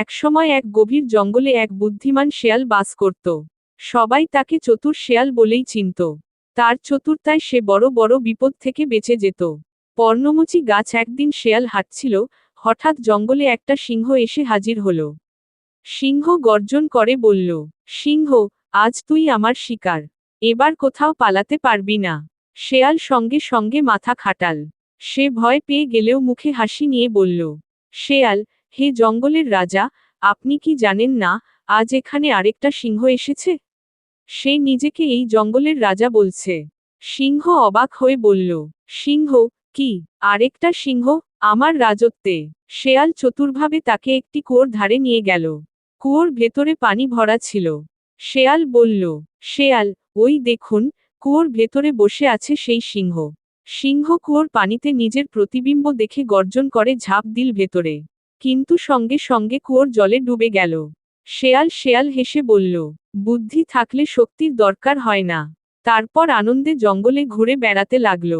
একসময় এক গভীর জঙ্গলে এক বুদ্ধিমান শেয়াল বাস করত। সবাই তাকে চতুর শেয়াল বলেই চিনত। তার চতুরতায় সে বড় বড় বিপদ থেকে বেঁচে যেত। পর্ণমোচী গাছ একদিন শেয়াল হাঁটছিল, হঠাৎ জঙ্গলে একটা সিংহ এসে হাজির হল। সিংহ গর্জন করে বলল, সিংহ, আজ তুই আমার শিকার। এবার কোথাও পালাতে পারবি না শেয়াল সঙ্গে সঙ্গে মাথা খাটাল। সে ভয় পেয়ে গেলেও মুখে হাসি নিয়ে বলল, শেয়াল হে জঙ্গলের রাজা, আপনি কি জানেন না, আজ এখানে আরেকটা সিংহ এসেছে? সে নিজেকে এই জঙ্গলের রাজা বলছে। সিংহ অবাক হয়ে বলল, সিংহ, কি? আরেকটা সিংহ? আমার রাজত্বে? শেয়াল চতুরভাবে তাকে একটি কুয়োর ধারে নিয়ে গেল। কুয়োর ভেতরে পানি ভরা ছিল। শেয়াল বলল, শেয়াল, ওই দেখুন, কুয়োর ভেতরে বসে আছে সেই সিংহ। সিংহ কুয়োর পানিতে নিজের প্রতিবিম্ব দেখে গর্জন করে ঝাঁপ দিল ভেতরে। কিন্তু সঙ্গে সঙ্গে কুয়োর জলে ডুবে গেল। শেয়াল শেয়াল হেসে বলল, বুদ্ধি থাকলে শক্তির দরকার হয় না। তারপর আনন্দে জঙ্গলে ঘুরে বেড়াতে লাগল।